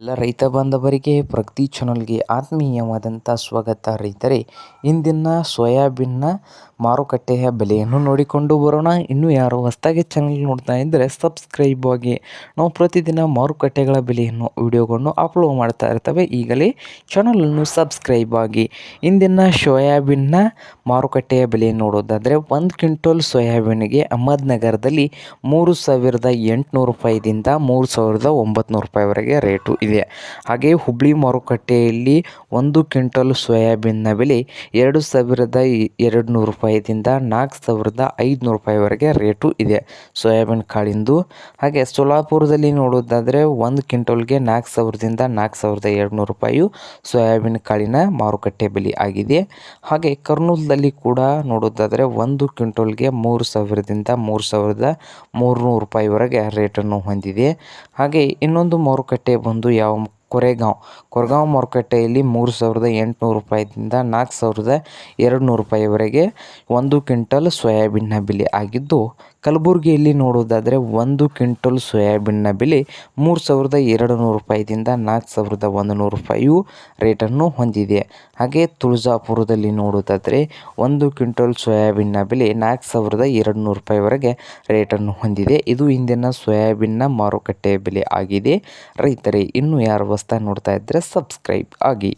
ಎಲ್ಲ ರೈತ ಬಾಂಧವರಿಗೆ, ಪ್ರಗತಿ ಚಾನಲ್ಗೆ ಆತ್ಮೀಯವಾದಂಥ ಸ್ವಾಗತ. ರೈತರೇ, ಇಂದಿನ ಸೋಯಾಬೀನ್ನ ಮಾರುಕಟ್ಟೆಯ ಬೆಲೆಯನ್ನು ನೋಡಿಕೊಂಡು ಬರೋಣ. ಇನ್ನೂ ಯಾರು ಹೊಸದಾಗಿ ಚಾನಲ್ ನೋಡ್ತಾ ಇದ್ದರೆ ಸಬ್ಸ್ಕ್ರೈಬ್ ಆಗಿ. ನಾವು ಪ್ರತಿದಿನ ಮಾರುಕಟ್ಟೆಗಳ ಬೆಲೆಯನ್ನು, ವಿಡಿಯೋಗಳನ್ನು ಅಪ್ಲೋಡ್ ಮಾಡ್ತಾ ಇರ್ತವೆ. ಈಗಲೇ ಚಾನಲನ್ನು ಸಬ್ಸ್ಕ್ರೈಬ್ ಆಗಿ. ಇಂದಿನ ಸೋಯಾಬೀನ್ನ ಮಾರುಕಟ್ಟೆಯ ಬೆಲೆ ನೋಡೋದಾದರೆ, ಒಂದು ಕ್ವಿಂಟಲ್ ಸೋಯಾಬೀನ್ಗೆ ಅಹಮದ್ನಗರದಲ್ಲಿ ಮೂರು ಸಾವಿರದ ಎಂಟುನೂರು ರೂಪಾಯಿದಿಂದ ಮೂರು ಸಾವಿರದ ಒಂಬತ್ತು ರೂಪಾಯಿವರೆಗೆ ರೇಟು ಇದೆ. ಹಾಗೆ ಹುಬ್ಳಿ ಮಾರುಕಟ್ಟೆಯಲ್ಲಿ ಒಂದು ಕ್ವಿಂಟಲ್ ಸೋಯಾಬೀನ್ನ ಬೆಲೆ ಎರಡು ಸಾವಿರದ ಎರಡು ನೂರು ರೂಪಾಯಿದಿಂದ ನಾಲ್ಕು ಸಾವಿರದ ಐದುನೂರು ರೂಪಾಯಿವರೆಗೆ ರೇಟು ಇದೆ. ಸೋಯಾಬೀನ್ ಕಾಳಿಂದು. ಹಾಗೆ ಸೋಲಾಪುರದಲ್ಲಿ ನೋಡೋದಾದರೆ ಒಂದು ಕ್ವಿಂಟಲ್ಗೆ ನಾಲ್ಕು ಸಾವಿರದಿಂದ ನಾಲ್ಕು ಸಾವಿರದ ಎರಡುನೂರು ರೂಪಾಯಿ ಸೋಯಾಬೀನ್ ಕಾಳಿನ ಮಾರುಕಟ್ಟೆ ಬೆಲೆ ಆಗಿದೆ. ಹಾಗೆ ಕರ್ನೂಲ್ದಲ್ಲಿ ಕೂಡ ನೋಡೋದಾದರೆ ಒಂದು ಕ್ವಿಂಟಲ್ಗೆ ಮೂರು ಸಾವಿರದಿಂದ ಮೂರು ಸಾವಿರದ ಮೂರುನೂರು ರೂಪಾಯಿವರೆಗೆ ರೇಟನ್ನು ಹೊಂದಿದೆ. ಹಾಗೆ ಇನ್ನೊಂದು ಮಾರುಕಟ್ಟೆ ಬಂದು ಯಾವ ಕೊರೆಗಾಂವ್ ಕೊರೆಗಾಂವ್ ಮಾರುಕಟ್ಟೆಯಲ್ಲಿ ಮೂರು ಸಾವಿರದ ಎಂಟುನೂರು ರೂಪಾಯಿದಿಂದ ನಾಲ್ಕು ಸಾವಿರದ ಎರಡು ನೂರು ರೂಪಾಯಿವರೆಗೆ ಒಂದು ಕ್ವಿಂಟಲ್ ಸೋಯಾಬೀನ್ನ ಬೆಲೆ ಆಗಿದ್ದು ಕಲಬುರಗಿಯಲ್ಲಿ ನೋಡೋದಾದರೆ ಒಂದು ಕ್ವಿಂಟಲ್ ಸೋಯಾಬೀನ್ನ ಬೆಲೆ ಮೂರು ಸಾವಿರದ ಎರಡು ನೂರು ರೂಪಾಯಿದಿಂದ ನಾಲ್ಕು ಸಾವಿರದ ಒಂದು ನೂರು ರೂಪಾಯಿಯು ರೇಟನ್ನು ಹೊಂದಿದೆ. ಹಾಗೆ ತುಳಜಾಪುರದಲ್ಲಿ ನೋಡೋದಾದರೆ ಒಂದು ಕ್ವಿಂಟಲ್ ಸೋಯಾಬೀನ್ನ ಬೆಲೆ ನಾಲ್ಕು ಸಾವಿರದ ಎರಡು ನೂರು ರೂಪಾಯಿವರೆಗೆ ರೇಟನ್ನು ಹೊಂದಿದೆ. ಇದು ಇಂದಿನ ಸೋಯಾಬೀನ್ನ ಮಾರುಕಟ್ಟೆಯ ಬೆಲೆ ಆಗಿದೆ. ರೈತರೇ, ಇನ್ನೂ ಯಾರು ಹೊಸ್ದಾಗಿ ನೋಡ್ತಾ ಇದ್ದರೆ ಸಬ್ಸ್ಕ್ರೈಬ್ ಆಗಿ.